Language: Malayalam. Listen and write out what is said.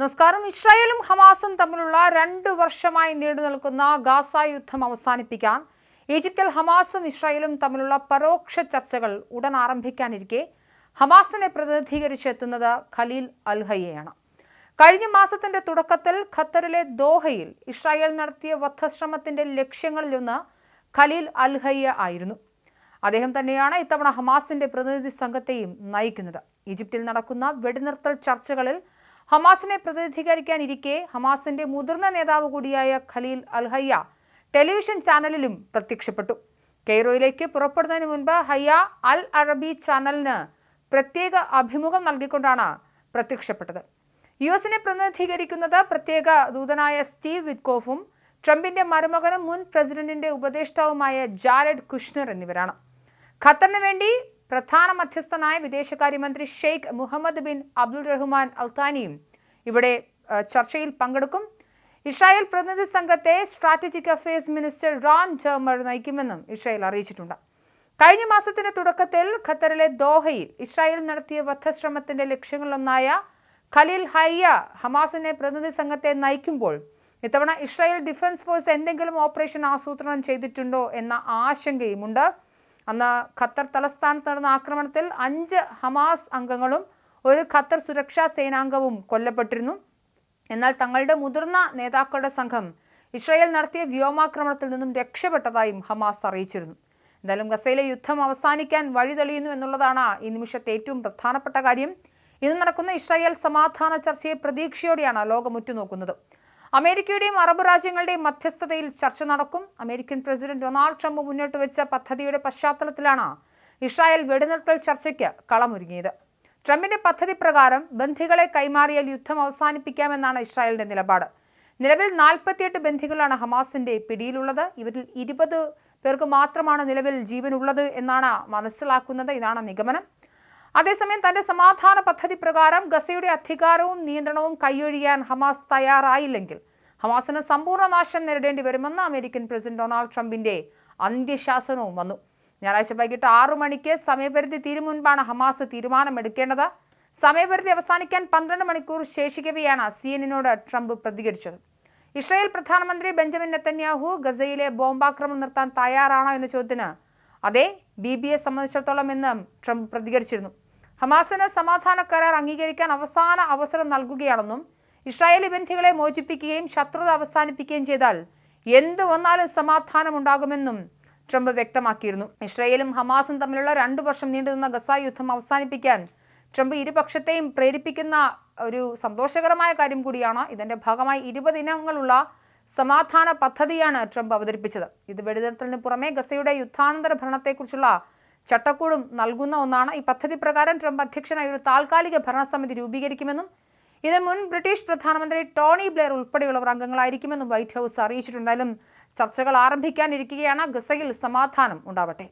നമസ്കാരം. ഇസ്രായേലും ഹമാസും തമ്മിലുള്ള രണ്ട് വർഷമായി നീണ്ടു നിൽക്കുന്ന ഗാസ യുദ്ധം അവസാനിപ്പിക്കാൻ ഈജിപ്തിൽ ഹമാസും ഇസ്രായേലും തമ്മിലുള്ള പരോക്ഷ ചർച്ചകൾ ഉടൻ ആരംഭിക്കാനിരിക്കെ ഹമാസിനെ പ്രതിനിധീകരിച്ചെത്തുന്നത് ഖലീൽ അൽഹയ്യയാണ്. കഴിഞ്ഞ മാസത്തിന്റെ തുടക്കത്തിൽ ഖത്തറിലെ ദോഹയിൽ ഇസ്രായേൽ നടത്തിയ വധശ്രമത്തിന്റെ ലക്ഷ്യങ്ങളിലൊന്ന് ഖലീൽ അൽഹയ്യ ആയിരുന്നു. അദ്ദേഹം തന്നെയാണ് ഇത്തവണ ഹമാസിന്റെ പ്രതിനിധി സംഘത്തെയും നയിക്കുന്നത്. ഈജിപ്തിൽ നടക്കുന്ന വെടിനിർത്തൽ ചർച്ചകളിൽ ഹമാസിനെ പ്രതിനിധീകരിക്കാനിരിക്കെ ഹമാസിന്റെ മുതിർന്ന നേതാവ് കൂടിയായ ഖലീൽ അൽഹയ്യ ടെലിവിഷൻ ചാനലിലും പ്രത്യക്ഷപ്പെട്ടു. കെയ്റോയിലേക്ക് പുറപ്പെടുന്നതിന് മുൻപ് ഹയ്യ അൽ അറബി ചാനലിന് പ്രത്യേക അഭിമുഖം നൽകിക്കൊണ്ടാണ് പ്രത്യക്ഷപ്പെട്ടത്. യു എസിനെ പ്രതിനിധീകരിക്കുന്നത് പ്രത്യേക ദൂതനായ സ്റ്റീവ് വിത്കോഫും ട്രംപിന്റെ മരുമകനും മുൻ പ്രസിഡന്റിന്റെ ഉപദേഷ്ടാവുമായ ജാരഡ് കുഷ്ണർ എന്നിവരാണ്. ഖത്തറിന് വേണ്ടി പ്രധാന മധ്യസ്ഥനായ വിദേശകാര്യമന്ത്രി Sheikh Muhammad bin Abdul Rahman അൽത്താനിയും ഇവിടെ ചർച്ചയിൽ പങ്കെടുക്കും. ഇസ്രായേൽ പ്രതിനിധി സംഘത്തെ strategic affairs minister Ron Dermer നയിക്കുമെന്നും Israel അറിയിച്ചിട്ടുണ്ട്. കഴിഞ്ഞ മാസത്തിന്റെ തുടക്കത്തിൽ ഖത്തറിലെ ദോഹയിൽ ഇസ്രായേൽ നടത്തിയ വധശ്രമത്തിന്റെ ലക്ഷ്യങ്ങളൊന്നായ ഖലീൽ ഹയ്യ ഹമാസിനെ പ്രതിനിധി സംഘത്തെ നയിക്കുമ്പോൾ ഇത്തവണ ഇസ്രായേൽ ഡിഫൻസ് ഫോഴ്സ് എന്തെങ്കിലും ഓപ്പറേഷൻ ആസൂത്രണം ചെയ്തിട്ടുണ്ടോ എന്ന ആശങ്കയുമുണ്ട്. അന്ന് ഖത്തർ തലസ്ഥാനത്ത് നടന്ന ആക്രമണത്തിൽ അഞ്ച് ഹമാസ് അംഗങ്ങളും ഒരു ഖത്തർ സുരക്ഷാ സേനാംഗവും കൊല്ലപ്പെട്ടിരുന്നു. എന്നാൽ തങ്ങളുടെ മുതിർന്ന നേതാക്കളുടെ സംഘം ഇസ്രായേൽ നടത്തിയ വ്യോമാക്രമണത്തിൽ നിന്നും രക്ഷപ്പെട്ടതായും ഹമാസ് അറിയിച്ചിരുന്നു. എന്തായാലും ഗസയിലെ യുദ്ധം അവസാനിക്കാൻ വഴി തെളിയുന്നു എന്നുള്ളതാണ് ഈ നിമിഷത്തെ ഏറ്റവും പ്രധാനപ്പെട്ട കാര്യം. ഇന്ന് നടക്കുന്ന ഇസ്രായേൽ സമാധാന ചർച്ചയെ പ്രതീക്ഷയോടെയാണ് ലോകം ഉറ്റുനോക്കുന്നത്. അമേരിക്കയുടെയും അറബ് രാജ്യങ്ങളുടെയും മധ്യസ്ഥതയിൽ ചർച്ച നടക്കും. അമേരിക്കൻ പ്രസിഡന്റ് ഡൊണാൾഡ് ട്രംപ് മുന്നോട്ട് വെച്ച പദ്ധതിയുടെ പശ്ചാത്തലത്തിലാണ് ഇസ്രായേൽ വെടിനിർത്തൽ ചർച്ചയ്ക്ക് കളമൊരുങ്ങിയത്. ട്രംപിന്റെ പദ്ധതി പ്രകാരം ബന്ധികളെ കൈമാറിയാൽ യുദ്ധം അവസാനിപ്പിക്കാമെന്നാണ് ഇസ്രായേലിന്റെ നിലപാട്. നിലവിൽ നാൽപ്പത്തിയെട്ട് ബന്ധികളാണ് ഹമാസിന്റെ പിടിയിലുള്ളത്. ഇവരിൽ ഇരുപത് പേർക്ക് മാത്രമാണ് നിലവിൽ ജീവനുള്ളത് എന്നാണ് മനസ്സിലാക്കുന്നത്. ഇതാണ് നിഗമനം. അതേസമയം തന്റെ സമാധാന പദ്ധതി പ്രകാരം ഗസയുടെ അധികാരവും നിയന്ത്രണവും കൈയൊഴിയാൻ ഹമാസ് തയ്യാറായില്ലെങ്കിൽ ഹമാസിന് സമ്പൂർണ നാശം നേരിടേണ്ടി വരുമെന്ന് അമേരിക്കൻ പ്രസിഡന്റ് ഡൊണാൾഡ് ട്രംപിന്റെ അന്ത്യശാസനവും വന്നു. ഞായറാഴ്ച വൈകിട്ട് ആറു മണിക്ക് സമയപരിധി തീരും മുൻപാണ് ഹമാസ് തീരുമാനമെടുക്കേണ്ടത്. സമയപരിധി അവസാനിക്കാൻ പന്ത്രണ്ട് മണിക്കൂർ ശേഷിക്കവെയാണ് സി എന്നിനോട് ട്രംപ് പ്രതികരിച്ചത്. ഇസ്രായേൽ പ്രധാനമന്ത്രി ബെഞ്ചമിൻ നെത്തന്യാഹു ഗസയിലെ ബോംബാക്രമണം നിർത്താൻ തയ്യാറാണോ എന്ന ചോദ്യത്തിന് അതെ ബി ബി എ സംബന്ധിച്ചിടത്തോളം എന്ന് ട്രംപ് പ്രതികരിച്ചിരുന്നു. ഹമാസിന് സമാധാന കരാർ അംഗീകരിക്കാൻ അവസാന അവസരം നൽകുകയാണെന്നും ഇസ്രായേലി ബന്ധികളെ മോചിപ്പിക്കുകയും ശത്രുത അവസാനിപ്പിക്കുകയും ചെയ്താൽ എന്തു വന്നാലും സമാധാനം ഉണ്ടാകുമെന്നും ട്രംപ് വ്യക്തമാക്കിയിരുന്നു. ഇസ്രായേലും ഹമാസും തമ്മിലുള്ള രണ്ടു വർഷം നീണ്ടുനിന്ന ഗസ യുദ്ധം അവസാനിപ്പിക്കാൻ ട്രംപ് ഇരുപക്ഷത്തെയും പ്രേരിപ്പിക്കുന്ന ഒരു സന്തോഷകരമായ കാര്യം കൂടിയാണ്. ഇതിന്റെ ഭാഗമായി ഇരുപത് ഇനങ്ങളുള്ള സമാധാന പദ്ധതിയാണ് ട്രംപ് അവതരിപ്പിച്ചത്. ഇത് വെടിനിർത്തലിന് പുറമെ ഗസയുടെ യുദ്ധാനന്തര ഭരണത്തെക്കുറിച്ചുള്ള ചട്ടക്കൂടും നൽകുന്ന ഒന്നാണ്. ഈ പദ്ധതി പ്രകാരം ട്രംപ് അധ്യക്ഷനായി ഒരു താൽക്കാലിക ഭരണസമിതി രൂപീകരിക്കുമെന്നും ഇത് മുൻ ബ്രിട്ടീഷ് പ്രധാനമന്ത്രി ടോണി ബ്ലെയർ ഉൾപ്പെടെയുള്ളവർ അംഗങ്ങളായിരിക്കുമെന്നും വൈറ്റ് ഹൗസ് അറിയിച്ചിട്ടുണ്ടായാലും ചർച്ചകൾ ആരംഭിക്കാനിരിക്കുകയാണ്. ഗസയിൽ സമാധാനം ഉണ്ടാവട്ടെ.